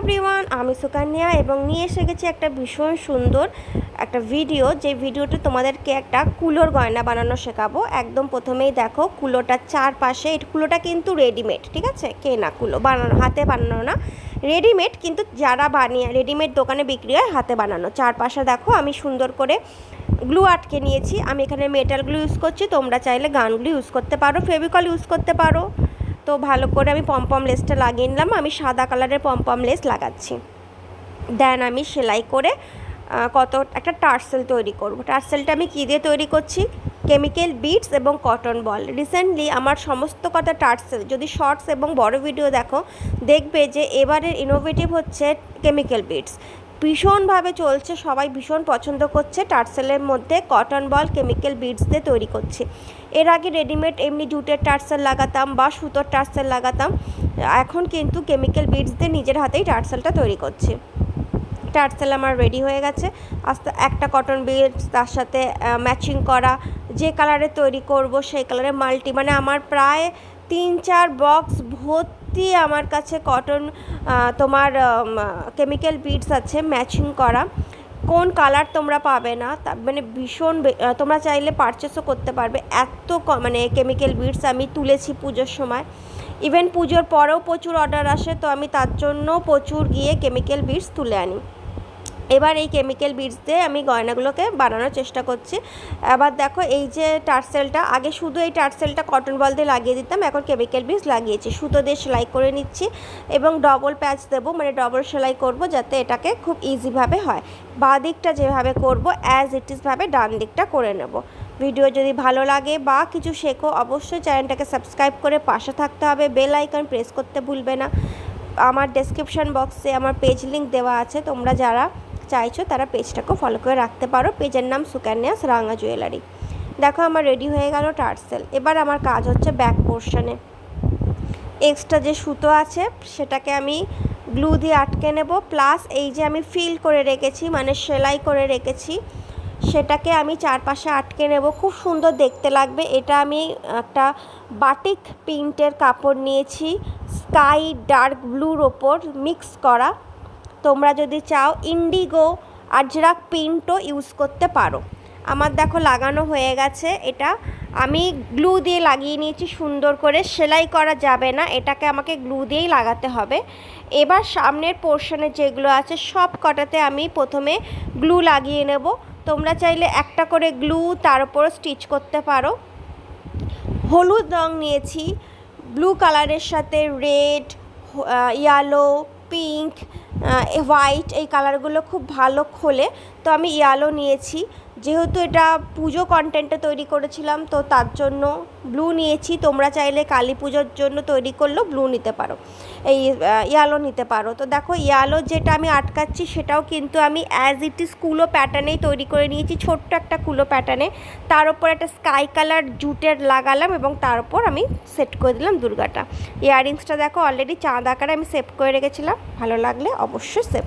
Everyone আমি সুকান্যা এবং নিয়ে এসে গেছি একটা ভীষণ সুন্দর একটা ভিডিও যে ভিডিওতে তোমাদেরকে একটা কুলোর গয়না বানানো শেখাবো। একদম প্রথমেই দেখো কুলোটার চারপাশে, এই কুলোটা কিন্তু রেডিমেড ঠিক আছে? কেনা কুলো, বানানো, হাতে বানানো না। রেডিমেড কিন্তু যারা বানিয়ে রেডিমেড দোকানে বিক্রি হয়, হাতে বানানো। চারপাশে দেখো আমি সুন্দর করে গ্লু আটকে নিয়েছি। আমি এখানে মেটাল গ্লু ইউজ করছি, তোমরা চাইলে গান গ্লু ইউজ করতে পারো, ফেভিকল ইউজ করতে পারো। তো ভালো করে আমি পম্পম লেসটা লাগিয়ে নিলাম। আমি সাদা কালারের পম্পম লেস লাগাচ্ছি। দেন আমি সেলাই করে কত, একটা টার্সেল তৈরি করব। টার্সেলটা আমি কী দিয়ে তৈরি করছি? কেমিক্যাল, বিটস এবং কটন বল। রিসেন্টলি আমার সমস্ত কথা টার্সেল, যদি শর্টস এবং বড় ভিডিও দেখো, দেখবে যে এবারের ইনোভেটিভ হচ্ছে কেমিক্যাল, বিটস। ভীষণভাবে চলছে, সবাই ভীষণ পছন্দ করছে। টার্সেলের মধ্যে কটন বল কেমিক্যাল বিডস দিয়ে তৈরি করছে। এর আগে রেডিমেড এমনি জুটের টার্সেল লাগাতাম বা সুতোর টার্সেল লাগাতাম, এখন কিন্তু কেমিক্যাল বিডস দিয়ে নিজের হাতেই টার্সেলটা তৈরি করছে। টার্সেল আমার রেডি হয়ে গেছে। আস্তে, একটা কটন বিটস তার সাথে ম্যাচিং করা, যে কালারে তৈরি করব সেই কালারে মাল্টি মানে আমার প্রায় তিন চার বক্স ভর্তি আমার কাছে কটন তোমার কেমিক্যাল বিডস আছে ম্যাচিং করা। কোন কালার তোমরা পাবে না? মানে ভীষণ তোমরা চাইলে পারচেসও করতে পারবে। এত মানে কেমিক্যাল বিডস আমি তুলেছি পুজোর সময়। ইভেন পুজোর পরেও প্রচুর অর্ডার আসে, তো আমি তার জন্য প্রচুর গিয়ে কেমিক্যাল বিডস তুলে আনি। এবার এই কেমিক্যাল বিটস দিয়ে আমি গয়নাগুলোকে বানানোর চেষ্টা করছি। এবার দেখো এই যে টার্সেলটা, আগে শুধু এই টার্সেলটা কটন বল দিয়ে লাগিয়ে দিতাম, এখন কেমিক্যাল বিটস লাগিয়েছি। সুতো দিয়ে সেলাই করে নিচ্ছি এবং ডবল প্যাচ দেবো মানে ডবল সেলাই করব যাতে এটাকে খুব ইজিভাবে হয়। বাঁ দিকটা যেভাবে করব অ্যাজ ইট ইজভাবে ডান দিকটা করে নেব। ভিডিও যদি ভালো লাগে বা কিছু শেখো, অবশ্যই চ্যানেলটাকে সাবস্ক্রাইব করে পাশে থাকতে হবে বেল আইকন প্রেস করতে ভুলবে না। আমার ডেসক্রিপশন বক্সে আমার পেজ লিংক দেওয়া আছে, তোমরা যারা চাইছো, তারা পেজটাকেও ফলো করে রাখতে পারো। পেজের নাম সুকন্যাস রাঙা জুয়েলারি দেখো, আমার রেডি হয়ে গেল টার্সেল। এবার আমার কাজ হচ্ছে ব্যাক পোর্শনে এক্সট্রা যে সুতো আছে, সেটাকে আমি গ্লু দিয়ে আটকে নেব। প্লাস এই যে আমি ফিল করে রেখেছি মানে সেলাই করে রেখেছি, সেটাকে আমি চারপাশে আটকে নেব। খুব সুন্দর দেখতে লাগবে। এটা আমি একটা বাটিক প্রিন্টের কাপড় নিয়েছি স্কাই ডার্ক ব্লুর ওপর মিক্স করা। তোমরা যদি চাও ইন্ডিগো আজরাক প্রিন্টও ইউজ করতে পারো। আমার দেখো লাগানো হয়ে গেছে এটা। আমি গ্লু দিয়ে লাগিয়ে নিয়েছি সুন্দর করে। সেলাই করা যাবে না, এটাকে আমাকে গ্লু দিয়েই লাগাতে হবে। এবার সামনের পোর্শনে যেগুলো আছে, সব কটাতে আমি প্রথমে গ্লু লাগিয়ে নেব। তোমরা চাইলে একটা করে গ্লু তার উপর স্টিচ করতে পারো। হলুদ রং নিয়েছি। ব্লু কালারের সাথে রেড ইয়ালো পিঙ্ক হোয়াইট এই কালারগুলো খুব ভালো খোলে। তো আমি ইয়ালো নিয়েছি। যেহেতু এটা পুজো কন্টেন্টে তৈরি করেছিলাম, তো তার জন্য ব্লু নিয়েছি। তোমরা চাইলে কালী পুজোর জন্য তৈরি করলেও ব্লু নিতে পারো। এই ইয়ালো নিতে পারো। তো দেখো ইয়ালো যেটা আমি আটকাচ্ছি সেটাও কিন্তু আমি অ্যাজ ইট ইজ কুলো প্যাটার্নেই তৈরি করে নিয়েছি, ছোট্ট একটা কুলো প্যাটার্নে তার উপর একটা স্কাই কালার জুটের লাগালাম এবং তার উপর আমি সেট করে দিলাম দুর্গাটা। ইয়াররিংসটা দেখো অলরেডি চাঁদ আকারে আমি সেভ করে রেখেছিলাম। ভালো লাগলে অবশ্যই সেভ